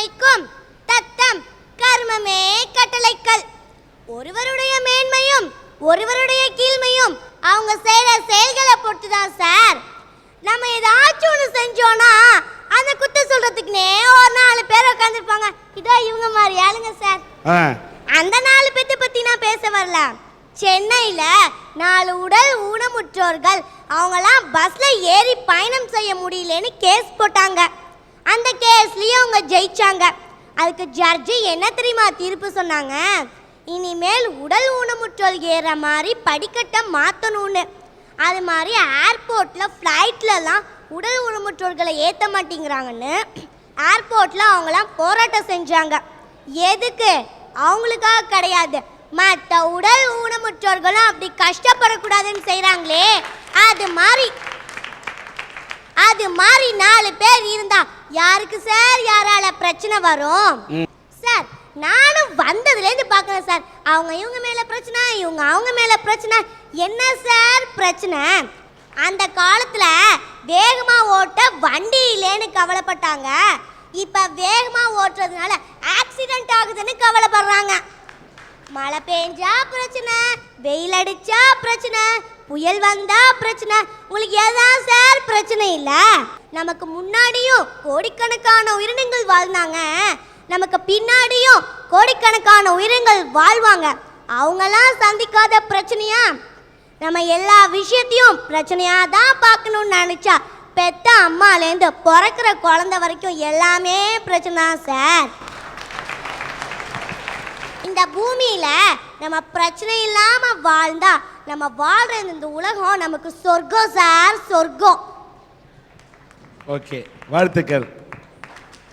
மாய்க்கும் தத்தம் கர்மமே கட்டளைக்கல் ஒருவருடைய மேன்மையும் ஒருவருடைய கீழ்மையும் அவங்க செய்யற செயல்களை பொறுத்துதான் சார். நம்ம ஏதாச்சும் ஒன்று செஞ்சோன்னா அந்த குத்த சொல்றதுக்குனே ஒரு நாலு பேர் உட்காந்துருப்பாங்க இதோ இவங்க மாதிரி ஆளுங்க சார். அந்த நாலு பேத்தை பத்தி நான் பேச வரல சென்னையில நாலு உடல் ஊனமுற்றோர்கள் அவங்கலாம் பஸ்ல ஏறி பயணம் செய்ய முடியலன்னு கேஸ் போட்டாங்க. அந்த கேஸ்லேயே அவங்க ஜெயிச்சாங்க. அதுக்கு ஜட்ஜி என்ன தெரியுமா தீர்ப்பு சொன்னாங்க? இனிமேல் உடல் ஊனமுற்றோர் ஏற மாதிரி படிக்கட்டை மாற்றணும்னு அது மாதிரி ஏர்போர்ட்டில் ஃப்ளைட்லலாம் உடல் ஊனமுற்றோர்களை ஏற்ற மாட்டேங்கிறாங்கன்னு ஏர்போர்ட்டில் அவங்களாம் போராட்டம் செஞ்சாங்க. எதுக்கு? அவங்களுக்காக கிடையாது. மற்ற உடல் ஊனமுற்றோர்களும் அப்படி கஷ்டப்படக்கூடாதுன்னு செய்கிறாங்களே அது மாதிரி அது மாதிரி நாலு பேர் இருந்தா யாருக்கு சார்? யாரால பிரச்சனை வரும்? சார் நானும் வந்ததுலேருந்து பார்க்குறேன் சார். அவங்க இவங்க மேலே பிரச்சனை இவங்க அவங்க மேலே பிரச்சனை. என்ன சார் பிரச்சனை? அந்த காலத்தில் வேகமாக ஓட்ட வண்டி இல்லைன்னு கவலைப்பட்டாங்க. இப்போ வேகமாக ஓட்டுறதுனால ஆக்சிடென்ட் ஆகுதுன்னு கவலைப்படுறாங்க. மழை பெஞ்சா பிரச்சனை வெயில் அடிச்சா பிரச்சனை. புயல் வந்தா பிரச்சனை. உங்களுக்கு எதான் சார் பிரச்சனை இல்ல? நமக்கு முன்னாடியும் கோடிக்கணக்கான உயிரினங்கள் வாழ்ந்தாங்க. நமக்கு பின்னாடியும் கோடிக்கணக்கான உயிரினங்கள் வாழ்வாங்க. அவங்கெல்லாம் சந்திக்காத பிரச்சனையா? நம்ம எல்லா விஷயத்தையும் பிரச்சனையா தான் பார்க்கணும்னு நினைச்சா பெத்த அம்மாலேருந்து பிறக்கிற குழந்தை வரைக்கும் எல்லாமே பிரச்சனை தான் சார். இந்த பூமியில நம்ம பிரச்சனை இல்லாம வாழ்ந்தா நம்ம வாழ்ற இந்த உலகம் நமக்கு சொர்க்கம் சார் சொர்க்கம். ஓகே வாழ்த்துக்கள்.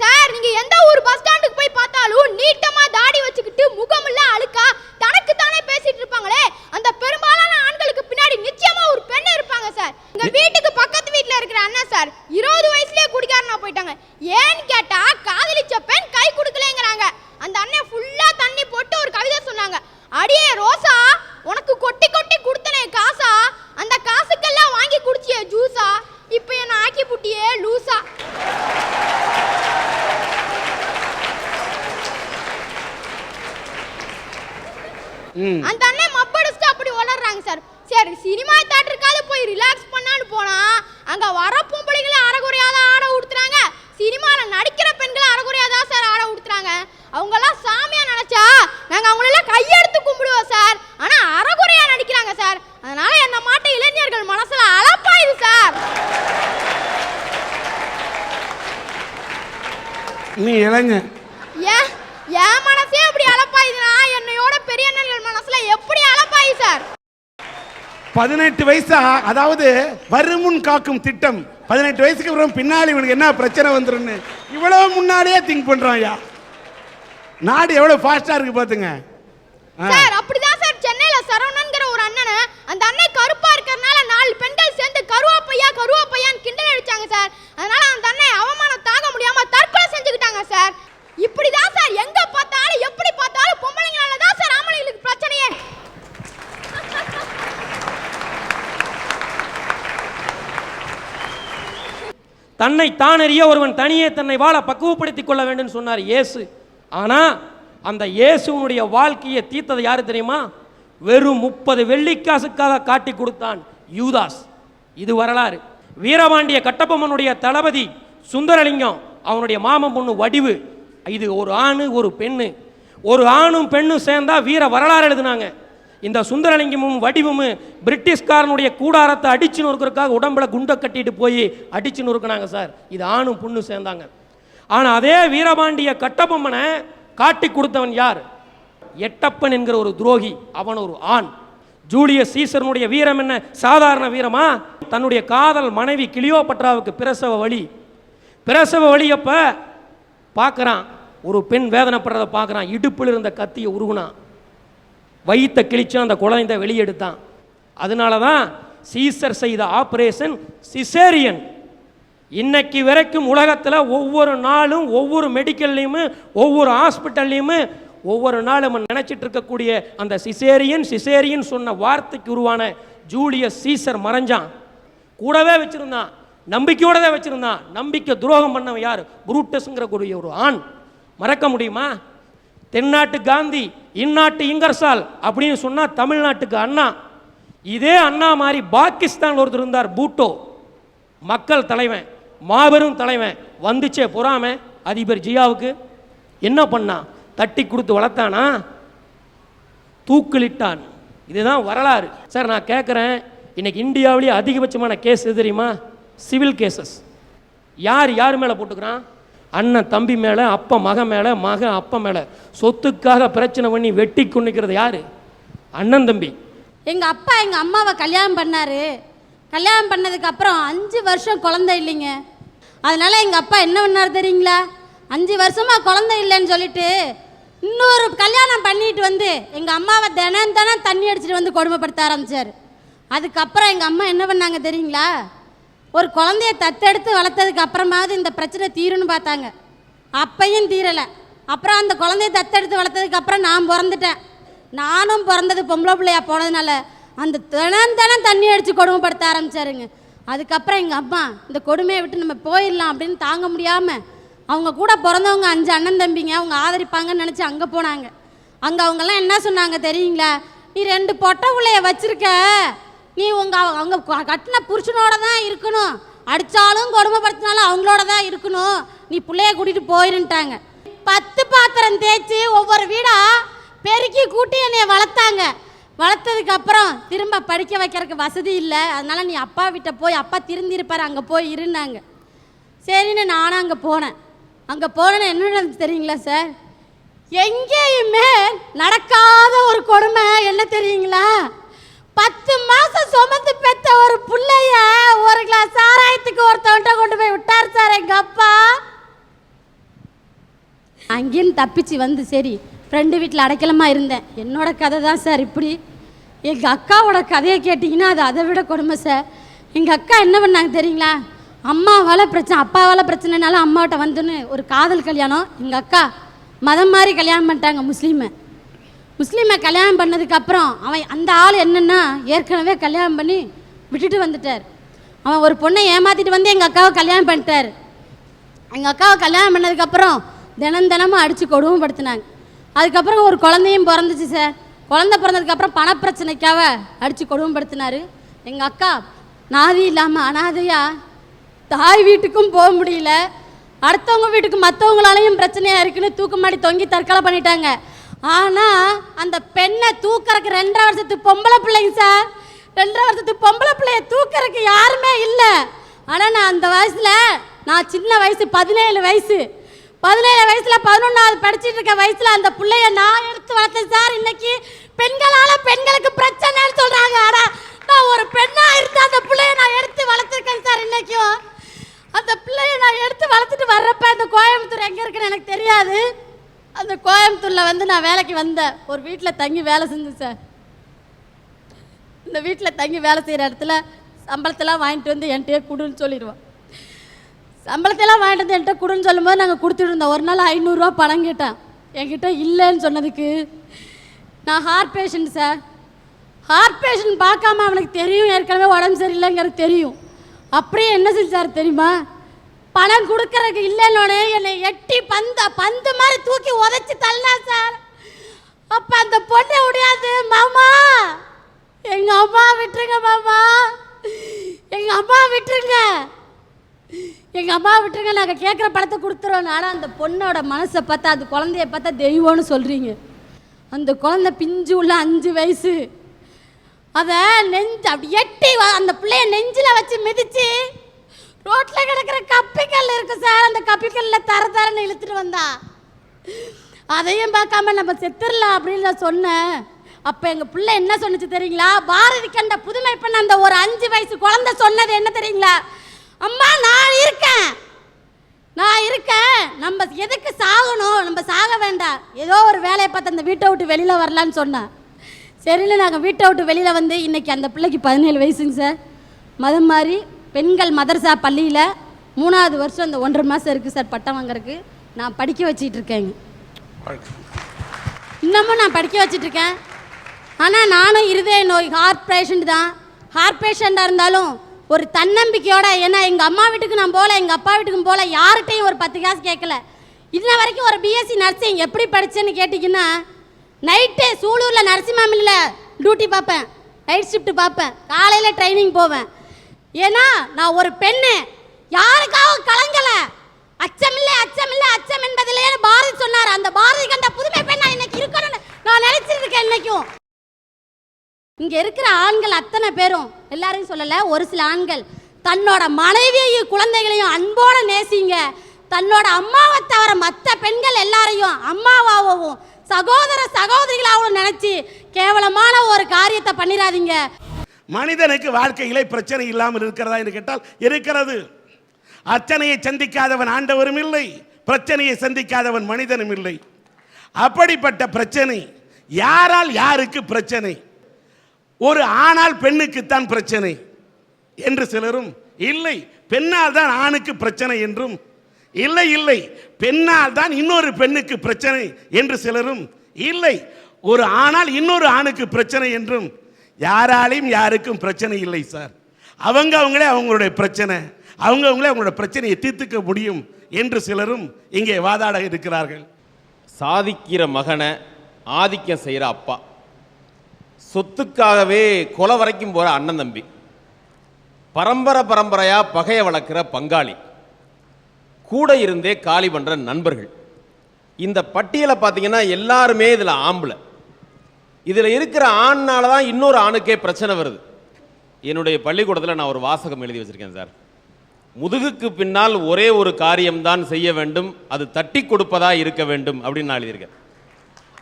சார் நீங்க எந்த ஒரு பஸ் ஸ்டாண்டுக்கு போய் பார்த்தாலும் நீட்டமா தாடி வச்சுக்கிட்டு முகமெல்லாம் அழுக்கா தனக்கு தானே பேசிட்டு இருப்பாங்களே? அந்த பெரும்பாலான ஆண்களுக்கு பின்னாடி நிச்சயமா ஒரு பெண் இருப்பாங்க சார். எங்க வீட்டுக்கு பக்கத்து வீட்ல இருக்கிற அண்ணன் சார் இருபது வயசுலயே குடிக்காரனா போயிட்டாங்க. ஏன்னு கேட்டா காதலிச்ச பெண் கை கொடுக்கலங்கிறாங்க அந்த அண்ணன் ஃபுல்லா தண்ணி போட்டு ஒரு கவிதை சொன்னாங்க அடியே ரோசா உனக்கு கொட்டி கொட்டி கொடுத்தனே காசா அந்த காசுக்கெல்லாம் வாங்கி குடிச்சியே ஜூஸா இப்போ என்ன ஆக்கி புட்டியே லூசா ம் அந்த அண்ணன் மப்படிச்சுட்டு அப்படி வளர்றாங்க சார். சரி சினிமா தேட்டருக்காவது போய் ரிலாக்ஸ் பண்ணான்னு போனா அங்க வர பொம்பளைங்களை அறகுறையா தான் ஆட உடுத்துறாங்க. சினிமால நடிக்கிற பெண்களை அறகுறையா தான் சார் ஆட உடுத்துறாங்க. அவங்க எல்லாம் சாமியா நினைச்சா நாங்க அவங்களெல்லாம் கையெடுத்து கும்பிடுவோம் சார். ஆனா அறகுறையா நடிக்கிறாங்க சார். அதனால என்ன மாட்ட இளைஞர்கள் மனசுல அளப்பாயுது சார். நீ இளைஞன் ஏன் என் மனசே அப்படி அளப்பாயுதுன்னா என்னையோட பெரிய அண்ணன்கள் மனசுல எப்படி அளப்பாயு சார் பதினெட்டு வயசா அதாவது வருமுன் காக்கும் திட்டம். பதினெட்டு வயசுக்கு அப்புறம் பின்னாடி இவனுக்கு என்ன பிரச்சனை வந்துருன்னு இவ்வளவு முன்னாடியே திங்க் பண்றான் ஐயா நாடு எவ்வளவு ஃபாஸ்டா இருக்கு பாத்துங்க. சார் அப்படிதான் சார் சென்னையில சரவணன்கிற ஒரு அண்ணனை அந்த அண்ணன் கருப்பா இருக்கறனால நாலு பெண்கள் சேர்ந்து கருவாப்பையா கருவாப்பையான்னு கிண்டல் அடிச்சாங்க சார். அதனால அந்த அண்ணன் அவமானம் தாங்க முடியாம தற்கொலை செஞ்சுக்கிட்டாங்க சார். இப்படிதான் சார் எங்க பார்த்தாலும் எப்படி பார்த்தாலும் பொம்பளைங்களால தான் சார் ஆம்பளைங்களுக்கு பிரச்சனையே. தன்னை தானறிய ஒருவன் தனியே தன்னை வாழ பக்குவப்படுத்திக் கொள்ள வேண்டும் சொன்னார் இயேசு. ஆனால் அந்த இயேசுவனுடைய வாழ்க்கையை தீர்த்தது யாரு தெரியுமா? வெறும் முப்பது வெள்ளிக்காசுக்காக காட்டி கொடுத்தான் யூதாஸ். இது வரலாறு. வீரபாண்டிய கட்டபொம்மனுடைய தளபதி சுந்தரலிங்கம் அவனுடைய மாமன் பொண்ணு வடிவு. இது ஒரு ஆணு ஒரு பெண்ணு. ஒரு ஆணும் பெண்ணும் சேர்ந்தா வீர வரலாறு எழுதினாங்க. இந்த சுந்தரலிங்கமும் வடிவும் பிரிட்டிஷ்காரனுடைய கூடாரத்தை அடிச்சு நொறுக்கிறதுக்காக உடம்புல குண்டை கட்டிட்டு போய் அடிச்சு நொறுக்கினாங்க சார். இது ஆணும் புண்ணும் சேர்ந்தாங்க. ஆனால் அதே வீரபாண்டிய கட்டபொம்மனை காட்டி கொடுத்தவன் யார்? எட்டப்பன் என்கிற ஒரு துரோகி அவன் ஒரு ஆண். ஜூலியஸ் சீசரனுடைய வீரம் என்ன? சாதாரண வீரமா? தன்னுடைய காதல் மனைவி கிளியோபட்ராவுக்கு பிரசவ வழி பிரசவ வழியப்ப பார்க்குறான். ஒரு பெண் வேதனைப்படுறதை பார்க்குறான். இடுப்பில் இருந்த கத்தியை உருகுனான். வயிற்ற கிழிச்சு அந்த குழந்தை வெளியெடுத்தான். அதனால தான் சீசர் செய்த ஆப்ரேஷன் சிசேரியன் இன்னைக்கு வரைக்கும் உலகத்தில் ஒவ்வொரு நாளும் ஒவ்வொரு மெடிக்கல்லையுமே ஒவ்வொரு ஹாஸ்பிட்டல்லையுமே ஒவ்வொரு நாளும் நம்ம நினச்சிட்டு இருக்கக்கூடிய அந்த சிசேரியன் சிசேரியன் சொன்ன வார்த்தைக்கு உருவான ஜூலியஸ் சீசர் மறைஞ்சான். கூடவே வச்சுருந்தான். நம்பிக்கையோட தான் வச்சுருந்தான். நம்பிக்கை துரோகம் பண்ணவன் யார்? புரூட்டஸ்ங்கிற கூடிய ஒரு ஆண். மறக்க முடியுமா? தென்னாட்டு காந்தி இந்நாட்டு இங்கர்சால் அப்படின்னு சொன்னால் தமிழ்நாட்டுக்கு அண்ணா. இதே அண்ணா மாதிரி பாகிஸ்தான் ஒருத்தர் இருந்தார் பூட்டோ. மக்கள் தலைவன் மாபெரும் தலைவன். வந்துச்சே பொறாம அதிபர் ஜியாவுக்கு. என்ன பண்ணான் தட்டி கொடுத்து வளர்த்தானா? தூக்கிலிட்டான். இதுதான் வரலாறு. சார் நான் கேட்குறேன் இன்னைக்கு இந்தியாவிலேயே அதிகபட்சமான கேஸ் தெரியுமா? சிவில் கேசஸ் யார் யார் மேலே போட்டுக்கிறான்? அண்ணன் தம்பி மேலே அப்பா மகன் மேலே மகன் அப்பா மேலே. சொத்துக்காக பிரச்சனை பண்ணி வெட்டி கொண்டுக்கிறது யார்? அண்ணன் தம்பி. எங்கள் அப்பா எங்கள் அம்மாவை கல்யாணம் பண்ணார். கல்யாணம் பண்ணதுக்கப்புறம் அஞ்சு வருஷம் குழந்தை இல்லைங்க. அதனால் எங்கள் அப்பா என்ன பண்ணாரு தெரியுங்களா? அஞ்சு வருஷமாக குழந்தை இல்லைன்னு சொல்லிட்டு இன்னொரு கல்யாணம் பண்ணிட்டு வந்து எங்கள் அம்மாவை தினம் தினம் தண்ணி அடிச்சிட்டு வந்து கொடுமைப்படுத்த ஆரம்பித்தார் அதுக்கப்புறம் எங்கள் அம்மா என்ன பண்ணாங்க தெரியுங்களா? ஒரு குழந்தைய தத்தெடுத்து வளர்த்ததுக்கு அப்புறமாவது இந்த பிரச்சனை தீரும்னு பார்த்தாங்க. அப்பையும் தீரலை. அப்புறம் அந்த குழந்தைய தத்தெடுத்து வளர்த்ததுக்கு அப்புறம் நான் பிறந்துட்டேன். நானும் பிறந்தது பொம்பளை பிள்ளையா போனதுனால அந்த தினம் தினம் தண்ணி அடித்து கொடுமைப்படுத்த ஆரம்பிச்சாருங்க. அதுக்கப்புறம் எங்கள் அம்மா இந்த கொடுமையை விட்டு நம்ம போயிடலாம் அப்படின்னு தாங்க முடியாமல் அவங்க கூட பிறந்தவங்க அஞ்சு அண்ணன் தம்பிங்க அவங்க ஆதரிப்பாங்கன்னு நினச்சி அங்கே போனாங்க. அங்கே அவங்கெல்லாம் என்ன சொன்னாங்க தெரியுங்களா? நீ ரெண்டு பொட்டை பிள்ளைய வச்சுருக்க. நீ உங்கள் அவங்க கட்டின புருஷனோட தான் இருக்கணும். அடித்தாலும் கொடுமைப்படுத்தினாலும் அவங்களோட தான் இருக்கணும். நீ பிள்ளைய கூட்டிகிட்டு போயிருன்ட்டாங்க. பத்து பாத்திரம் தேய்ச்சி ஒவ்வொரு வீடாக பெருக்கி கூட்டி என்னை வளர்த்தாங்க. வளர்த்ததுக்கு அப்புறம் திரும்ப படிக்க வைக்கிறதுக்கு வசதி இல்லை. அதனால நீ அப்பா வீட்டை போய் அப்பா திருந்திருப்பார் அங்கே போய் இருந்தாங்க சரின்னு நானும் அங்கே போனேன். அங்கே போனேன்னு என்ன தெரியுங்களா சார்? எங்கேயுமே நடக்காத ஒரு கொடுமை என்ன தெரியுங்களா பத்து மாசம் சுமந்து பெத்த ஒரு புள்ளைய ஒரு கிளாஸ் சாராயத்துக்கு ஒருத்தவன்ட்ட கொண்டு போய் விட்டார் சார் எங்க அப்பா அங்கேயும் தப்பிச்சு வந்து சரி ஃப்ரெண்டு வீட்டில் அடைக்கலமாக இருந்தேன். என்னோட கதை தான் சார் இப்படி. எங்கள் அக்காவோட கதையை கேட்டிங்கன்னா அது அதை விட கொடுமை சார். எங்கள் அக்கா என்ன பண்ணாங்க தெரியுங்களா? அம்மாவால் பிரச்சனை அப்பாவால் பிரச்சனைனால அம்மாவிட்ட வந்துன்னு ஒரு காதல் கல்யாணம். எங்கள் அக்கா மதம் மாதிரி கல்யாணம் பண்ணிட்டாங்க முஸ்லீமை. முஸ்லீமை கல்யாணம் பண்ணதுக்கப்புறம் அவன் அந்த ஆள் என்னென்னா ஏற்கனவே கல்யாணம் பண்ணி விட்டுட்டு வந்துட்டார். அவன் ஒரு பொண்ணை ஏமாற்றிட்டு வந்து எங்கள் அக்காவை கல்யாணம் பண்ணிட்டார். எங்கள் அக்காவை கல்யாணம் பண்ணதுக்கப்புறம் தினம் தினமும் அடித்து கொடுமைப்படுத்தினாங்க. அதுக்கப்புறம் ஒரு குழந்தையும் பிறந்துச்சு சார். குழந்தை பிறந்ததுக்கப்புறம் பணப்பிரச்சனைக்காக அடித்து கொடுமைப்படுத்தினார். எங்கள் அக்கா நாதி இல்லாமல் அனாதையாக தாய் வீட்டுக்கும் போக முடியல. அடுத்தவங்க வீட்டுக்கு மற்றவங்களாலையும் பிரச்சனையாக இருக்குன்னு தூக்கு மாடி தொங்கி தற்கொலை பண்ணிட்டாங்க. ஆனால் அந்த பெண்ணை தூக்கிறதுக்கு ரெண்டரை வருஷத்து பொம்பளை பிள்ளைங்க சார். ரெண்டரை வருஷத்து பொம்பளை பிள்ளைய தூக்கிறதுக்கு யாருமே இல்லை. ஆனால் நான் அந்த வயசில் நான் சின்ன வயசு பதினேழு வயசு பதினேழு வயசுல பதினொன்றாவது படிச்சுட்டு இருக்க வயசுல அந்த பிள்ளைய நான் எடுத்து வளர்த்தேன் சார். இன்னைக்கு பெண்களால பெண்களுக்கு பிரச்சனைன்னு சொல்றாங்க. ஆனா நான் ஒரு பெண்ணா இருந்து அந்த பிள்ளைய நான் எடுத்து வளர்த்துருக்கேன் சார் இன்னைக்கும். அந்த பிள்ளைய நான் எடுத்து வளர்த்துட்டு வர்றப்ப அந்த கோயம்புத்தூர் எங்க இருக்குன்னு எனக்கு தெரியாது. அந்த கோயம்புத்தூர்ல வந்து நான் வேலைக்கு வந்தேன். ஒரு வீட்டில் தங்கி வேலை செஞ்சேன் சார். இந்த வீட்டில் தங்கி வேலை செய்கிற இடத்துல சம்பளத்தெல்லாம் வாங்கிட்டு வந்து என்கிட்டயே கொடுன்னு சொல்லிடுவான். சம்பளத்தெல்லாம் வாங்கிட்டு வந்து என்கிட்ட கொடுன்னு சொல்லும்போது நாங்கள் கொடுத்துட்டு இருந்தோம். ஒரு நாள் ஐநூறுரூவா பணம் கேட்டேன். என்கிட்ட இல்லைன்னு சொன்னதுக்கு நான் heart patient sir heart patient பார்க்காம அவனுக்கு தெரியும். ஏற்கனவே உடம்பு சரியில்லைங்கிறது தெரியும். அப்படியே என்ன சார் தெரியுமா? பணம் கொடுக்கறதுக்கு இல்லைன்னு என்னை எட்டி பந்த பந்து மாதிரி தூக்கி உதச்சி தள்ளா சார் அப்போ அந்த பொண்ணை முடியாது மாமா எங்கள் அம்மா விட்டுருங்க மாமா. எங்கள் அம்மா விட்டுருங்க. எங்கள் அம்மா விட்டுருங்க நாங்கள் கேட்குற பணத்தை கொடுத்துருவோம் ஆனால் அந்த பொண்ணோட மனசை பார்த்தா அது குழந்தைய பார்த்தா தெய்வம்னு சொல்கிறீங்க அந்த குழந்தை பிஞ்சு உள்ள அஞ்சு வயசு. அதை நெஞ்சு அப்படி எட்டி அந்த பிள்ளைய நெஞ்சில் வச்சு மிதித்து ரோட்டில் கிடக்கிற கப்பிக்கல் இருக்கு சார். அந்த கப்பிக்கல்ல தர தரன்னு இழுத்துட்டு வந்தா. அதையும் பார்க்காம நம்ம செத்துடலாம் அப்படின்னு நான் சொன்னேன். அப்போ எங்கள் பிள்ளை என்ன சொன்னுச்சு தெரியுங்களா? பாரதி கண்ட புதுமை பண்ண அந்த ஒரு அஞ்சு வயசு குழந்தை சொன்னது என்ன தெரியுங்களா? அம்மா நான் இருக்கேன். நான் இருக்கேன். நம்ம எதுக்கு சாகணும்? நம்ம சாக வேண்டாம். ஏதோ ஒரு வேலையை பார்த்து அந்த வீட்டை விட்டு வெளியில் வரலான்னு சொன்னேன். சரின்னு நாங்கள் வீட்டை விட்டு வெளியில் வந்து இன்றைக்கி அந்த பிள்ளைக்கு பதினேழு வயசுங்க சார். மதம் மாதிரி பெண்கள் மதரசா பள்ளியில் மூணாவது வருஷம் அந்த ஒன்றரை மாதம் இருக்குது சார் பட்டம் வாங்குறதுக்கு. நான் படிக்க வச்சிட்டு இருக்கேங்க. இன்னமும் நான் படிக்க வச்சிட்டு இருக்கேன். ஆனால் நானும் இருதய நோய் ஹார்ட் பேஷண்ட் தான். ஹார்ட் பேஷண்ட்டாக இருந்தாலும் ஒரு தன்னம்பிக்கையோட ஏன்னா எங்கள் அம்மா வீட்டுக்கு நான் போகல எங்கள் அப்பா வீட்டுக்கும் போகல யார்கிட்டையும் ஒரு பத்து காசு கேட்கல இன்ன வரைக்கும் ஒரு பிஎஸ்சி நர்சிங் எப்படி படித்தேன்னு கேட்டிங்கன்னா நைட்டு சூலூரில் நரசிம்மா டியூட்டி பார்ப்பேன். நைட் ஷிஃப்ட் பார்ப்பேன். காலையில் ட்ரைனிங் போவேன். ஏன்னா நான் ஒரு பெண்ணு. யாருக்காகவும் கலங்கலை. அச்சமில்லை அச்சமில்லை அச்சம் என்பதிலேயே பாரதி சொன்னார். அந்த பாரதி கண்ட புதுமை பெண்ணா இன்னைக்கு இருக்கணும்னு நான் நினைச்சிருக்கேன் இன்னைக்கும். இங்கே இருக்கிற ஆண்கள் அத்தனை பேரும் எல்லாரையும் சொல்லலை ஒரு சில ஆண்கள் தன்னோட மனைவியையும் குழந்தைகளையும் அன்போட நேசிங்க. தன்னோட அம்மாவை தவிர மற்ற பெண்கள் எல்லாரையும் அம்மாவாகவும் சகோதர சகோதரிகளாகவும் நினைச்சு கேவலமான ஒரு காரியத்தை பண்ணிடாதீங்க மனிதனுக்கு வாழ்க்கையிலே பிரச்சனை இல்லாமல் இருக்கிறதா என்று கேட்டால் இருக்கிறது. அச்சனையை சந்திக்காதவன் ஆண்டவரும் இல்லை பிரச்சனையை சந்திக்காதவன் மனிதனும் இல்லை. அப்படிப்பட்ட பிரச்சனை யாரால் யாருக்கு பிரச்சனை? ஒரு ஆணால் பெண்ணுக்குத்தான் பிரச்சனை என்று சிலரும் இல்லை பெண்ணால் தான் ஆணுக்கு பிரச்சனை என்றும் இல்லை இல்லை பெண்ணால் தான் இன்னொரு பெண்ணுக்கு பிரச்சனை என்று சிலரும் இல்லை ஒரு ஆணால் இன்னொரு ஆணுக்கு பிரச்சனை என்றும் யாராலையும் யாருக்கும் பிரச்சனை இல்லை சார். அவங்க அவங்களே அவங்களுடைய பிரச்சனை அவங்க அவங்களே அவங்களோட பிரச்சனையை தீர்த்துக்க முடியும் என்று சிலரும் இங்கே வாதாட இருக்கிறார்கள். சாதிக்கிற மகனை ஆதிக்கம் செய்கிற அப்பா. சொத்துக்காகவே கொலை வரைக்கும் போகிற அண்ணன் தம்பி. பரம்பரை பரம்பரையாக பகையை வளர்க்குற பங்காளி. கூட இருந்தே காலி பண்ணுற நண்பர்கள். இந்த பட்டியலை பார்த்தீங்கன்னா எல்லாருமே இதில் ஆம்பளை. இதில் இருக்கிற ஆண்னால தான் இன்னொரு ஆணுக்கே பிரச்சனை வருது. என்னுடைய பள்ளிக்கூடத்தில் நான் ஒரு வாசகம் எழுதி வச்சுருக்கேன் சார். முதுகுக்கு பின்னால் ஒரே ஒரு காரியம்தான் செய்ய வேண்டும். அது தட்டி கொடுப்பதாக இருக்க வேண்டும் அப்படின்னு நான் எழுதியிருக்கேன்.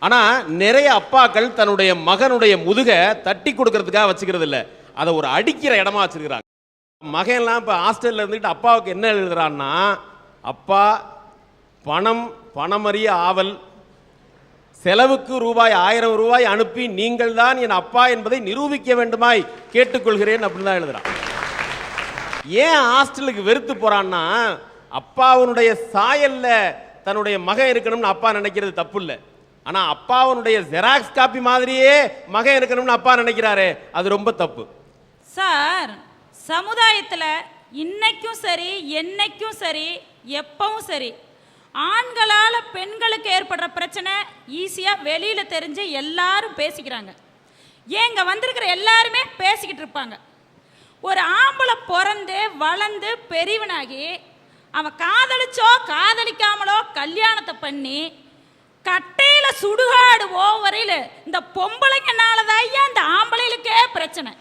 ஆனால் நிறைய அப்பாக்கள் தன்னுடைய மகனுடைய முதுகை தட்டி கொடுக்கறதுக்காக வச்சுக்கிறது இல்லை. அதை ஒரு அடிக்கிற இடமா வச்சிருக்கிறாங்க. மகன்லாம் இப்போ ஹாஸ்டலில் இருந்துக்கிட்டு அப்பாவுக்கு என்ன எழுதுறான்னா அப்பா பணம் பணமறிய ஆவல். செலவுக்கு ரூபாய் ஆயிரம் ரூபாய் அனுப்பி நீங்கள் தான் என் அப்பா என்பதை நிரூபிக்க வேண்டுமாய் கேட்டுக்கொள்கிறேன் அப்படின்னு தான் எழுதுறான். ஏன் ஹாஸ்டலுக்கு வெறுத்து போறான்னா அப்பாவனுடைய சாயல்ல தன்னுடைய மகன் இருக்கணும்னு அப்பா நினைக்கிறது தப்பு இல்லை. ஆனால் அப்பாவனுடைய ஜெராக்ஸ் காப்பி மாதிரியே மகன் இருக்கணும்னு அப்பா நினைக்கிறாரு அது ரொம்ப தப்பு. சார் சமுதாயத்தில் இன்னைக்கும் சரி என்னைக்கும் சரி எப்பவும் சரி ஆண்களால் பெண்களுக்கு ஏற்படுற பிரச்சனை ஈஸியாக வெளியில் தெரிஞ்சு எல்லாரும் பேசிக்கிறாங்க. ஏங்க வந்திருக்கிற எல்லாருமே பேசிக்கிட்டு இருப்பாங்க. ஒரு ஆம்பளை பிறந்து வளர்ந்து பெரியவனாகி அவன் காதலிச்சோ காதலிக்காமலோ கல்யாணத்தை பண்ணி கட்டை சுடுகாடு ஓவரையில் இந்த பொம்பளைங்கனால தான் ஐயா இந்த ஆம்பளைகளுக்கே பிரச்சனை.